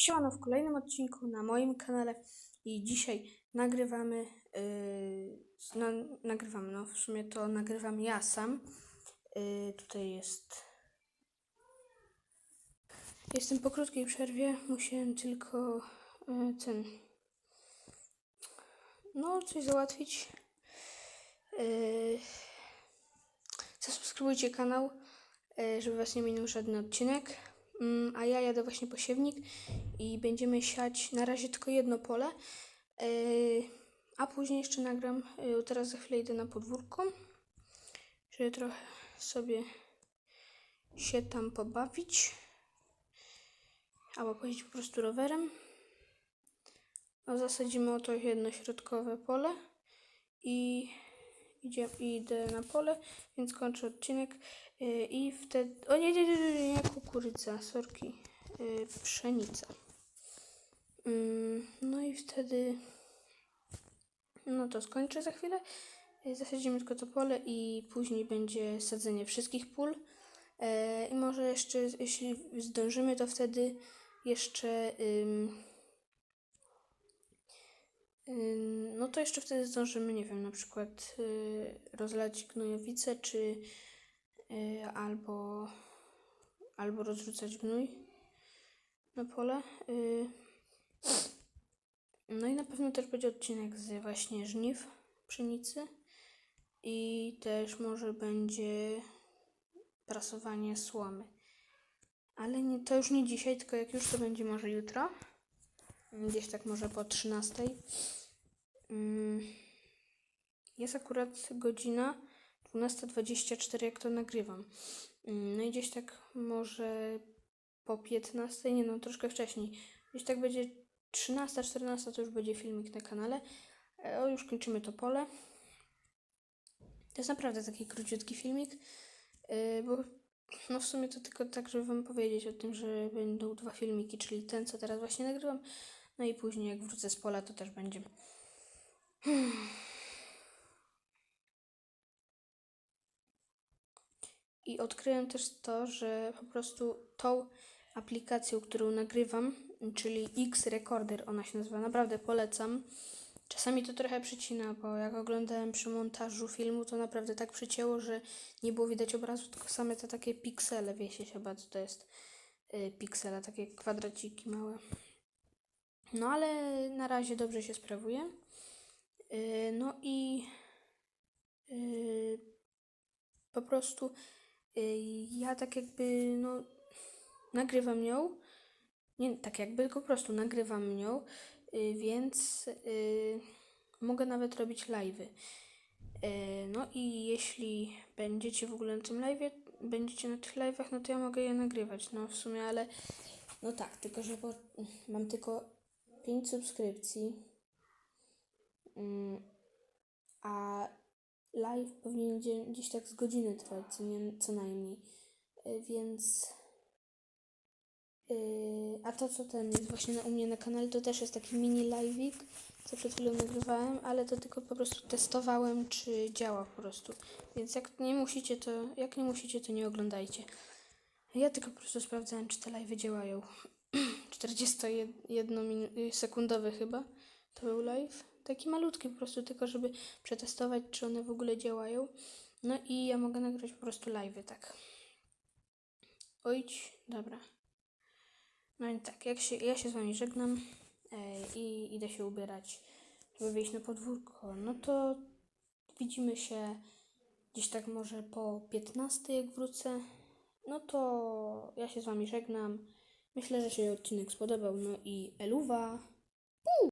Siemano w kolejnym odcinku na moim kanale i dzisiaj nagrywamy, yy, na, nagrywam, no w sumie to nagrywam ja sam. Yy, tutaj jest, jestem po krótkiej przerwie, musiałem tylko yy, ten, no coś załatwić. Yy, zasubskrybujcie kanał, yy, żeby was nie minął żaden odcinek. Mm, a ja jadę właśnie po siewnik i będziemy siać na razie tylko jedno pole, yy, a później jeszcze nagram, yy, teraz za chwilę idę na podwórko, żeby trochę sobie się tam pobawić, albo pojeździć po prostu rowerem. No, zasadzimy oto jedno środkowe pole i idzie, idę na pole, więc kończę odcinek yy, i wtedy, o nie, nie, nie, nie, nie kukurydza, sorki, yy, pszenica. Ym, no i wtedy, no to skończę za chwilę, Yy, zasadzimy tylko to pole i później będzie sadzenie wszystkich pól. Yy, I może jeszcze, jeśli zdążymy, to wtedy jeszcze, Ym, No to jeszcze wtedy zdążymy, nie wiem, na przykład y, rozlać gnojowice, czy y, albo, albo rozrzucać gnój na pole. Y. No i na pewno też będzie odcinek z właśnie żniw pszenicy i też może będzie prasowanie słomy. Ale nie, to już nie dzisiaj, tylko jak już to będzie może jutro. Gdzieś tak może po 13. Mm, Jest akurat godzina 12.24, jak to nagrywam. Mm, No i gdzieś tak może po 15, nie no, troszkę wcześniej. Gdzieś tak będzie 13, 14 to już będzie filmik na kanale. E, O, już kończymy to pole. To jest naprawdę taki króciutki filmik, yy, bo no w sumie to tylko tak, żeby wam powiedzieć o tym, że będą dwa filmiki, czyli ten, co teraz właśnie nagrywam, no i później jak wrócę z pola, to też będzie. I odkryłem też to, że po prostu tą aplikacją, którą nagrywam, czyli X Recorder, ona się nazywa, naprawdę polecam. Czasami to trochę przycina, bo jak oglądałem przy montażu filmu, to naprawdę tak przycięło, że nie było widać obrazu, tylko same te takie piksele, wiecie chyba co to jest yy, piksele, takie kwadraciki małe. No ale na razie dobrze się sprawuje. No i yy, po prostu yy, ja tak jakby no nagrywam ją. Nie tak jakby, po prostu nagrywam nią, yy, więc yy, mogę nawet robić live'y. Yy, no i jeśli będziecie w ogóle na tym live'ie, będziecie na tych live'ach, no to ja mogę je nagrywać, no w sumie, ale no tak, tylko że po, mam tylko 5 subskrypcji, mm, a live powinien gdzie- gdzieś tak z godziny trwać, co, nie, co najmniej, Yy, więc... Yy, a to, co ten jest właśnie na, u mnie na kanale, to też jest taki mini live'ik, co przed chwilą nagrywałem, ale to tylko po prostu testowałem, czy działa po prostu. Więc jak nie musicie, to jak nie musicie, to nie oglądajcie. Ja tylko po prostu sprawdzałem, czy te live'y działają. 41-sekundowy chyba to był live. Taki malutki po prostu, tylko żeby przetestować, czy one w ogóle działają. No i ja mogę nagrać po prostu live'y, tak. Ojdź, dobra. No i tak, jak się, ja się z wami żegnam e, i idę się ubierać, żeby wyjść na podwórko. No to widzimy się gdzieś tak może po 15 jak wrócę. No to ja się z wami żegnam. Myślę, że się odcinek spodobał. No i eluwa.